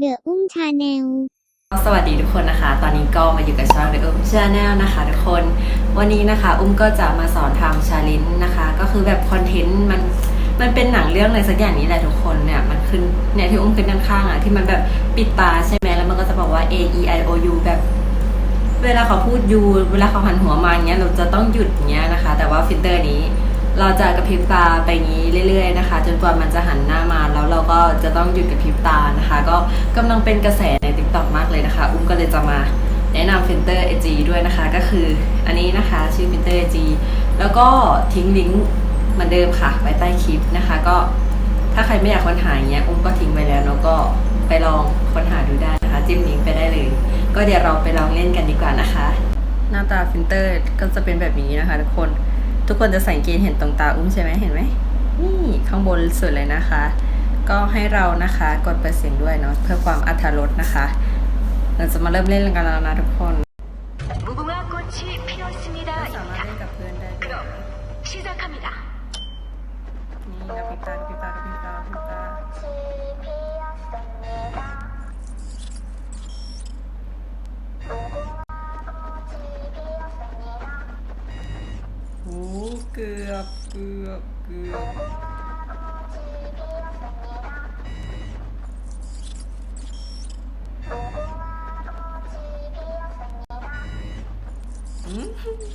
เดอะอุ้มชาแนลสวัสดีทุกคนนะคะ ตอนนี้ก็มาอยู่กับช่อง The Um Channel นะคะทุกคน วันนี้นะคะอุ้มก็จะมาสอนทำชาเลนจ์นะคะ ก็คือแบบคอนเทนต์มันมันเป็นหนังเรื่องอะไรสักอย่างนี้แหละทุกคนเนี่ยมันขึ้นเนี่ยที่อุ้มขึ้นด้านข้างอะที่มันแบบปิดตาใช่ไหมแล้วมันก็จะบอกว่า A E I O U แบบ เวลาเขาพูดยูเวลาเขาหันหัวมาอย่างเงี้ยเราจะต้องหยุดอย่างเงี้ยนะคะ แต่ว่าฟิลเตอร์นี้ เราจะกระพริบตาไปงี้เรื่อยๆนะคะ จนกว่ามันจะหันหน้ามาแล้วเราก็จะต้องหยุดกระพริบตานะคะ ก็กำลังเป็นกระแสใน t ิ k t o k มากเลยนะคะ อุ้มก็เลยจะมาแนะนำฟิลเตอร์ AG ด้วยนะคะ ก็คืออันนี้นะคะชื่อฟิลเตอร์ AG แล้วก็ทิ้งลิงก์เหมือนเดิมค่ะ ไว้ใต้คลิปนะคะ ก็ถ้าใครไม่อยากค้นหาอย่างเงี้ยอุ้มก็ทิ้งไว้แล้วแล้วก็ไปลองค้นหาดูได้นะคะ จิ้มลิงก์ไปได้เลย ก็เดี๋ยวเราไปลองเล่นกันดีกว่านะคะ หน้าตาฟิลเตอร์ก็จะเป็นแบบนี้นะคะทุกคน ทุกคนจะสังเกตเห็นตรงตาอุ้มใช่ไหมเห็นไหมนี่ข้างบนสุดเลยนะคะ ก็ให้เรานะคะกดเปอร์เซ็นต์ด้วยเนาะเพื่อความอัธรสนะคะเราจะมาเริ่มเล่นกันแล้วนะทุกคนสามารถ เกือบเกือบเกือบ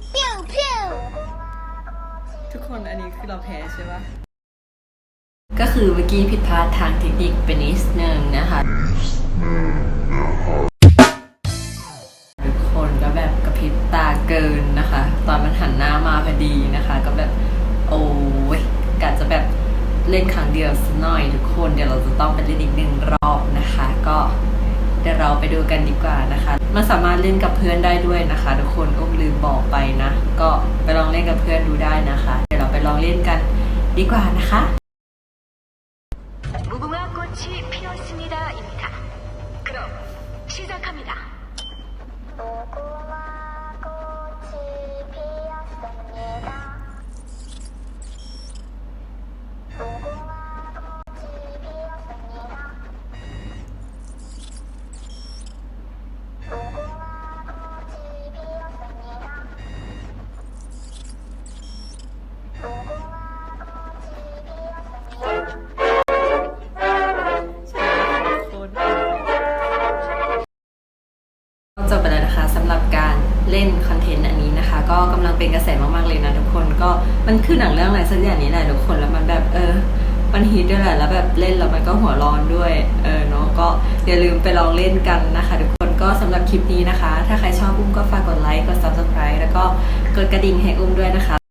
เพียวเพียวทุกคนอันนี้คือเราแพ้ใช่ปะก็คือเมื่อกี้ผิดพลาดทางเทคนิคไปนิดนึงนะคะ เล่นครั้งเดียวสักหน่อยทุกคนเดี๋ยวเราจะต้องไปเล่นอีกหนึ่งรอบนะคะ ก็เดี๋ยวเราไปดูกันดีกว่านะคะ มันสามารถเล่นกับเพื่อนได้ด้วยนะคะ ทุกคนอุ้มลืมบอกไปนะ ก็ไปลองเล่นกับเพื่อนดูได้นะคะ เดี๋ยวเราไปลองเล่นกันดีกว่านะคะ 무궁화 꽃이 피었습니다. 입니다. 그럼 시작합니다. จบ ำหรับการเล่นคอนเทนต์อันนี้นะคะ ก็กำลังเป็นกระแสมากๆเลยนะทุกคนก็มันคือหนังเรื่องอะไรสักอย่างนี้แหละทุกคนแล้วมันแบบเออมันฮิตด้วยแหละแล้วแบบเล่นแล้วมันก็หัวร้อนด้วยเออเนาะก็อย่าลืมไปลองเล่นกันนะคะทุกคนก็สำหรับคลิปนี้นะคะ ถ้าใครชอบอุ้มก็ฝากกดไลค์กด subscribe แล้วก็กดกระดิ่งให้อุ้มด้วยนะคะ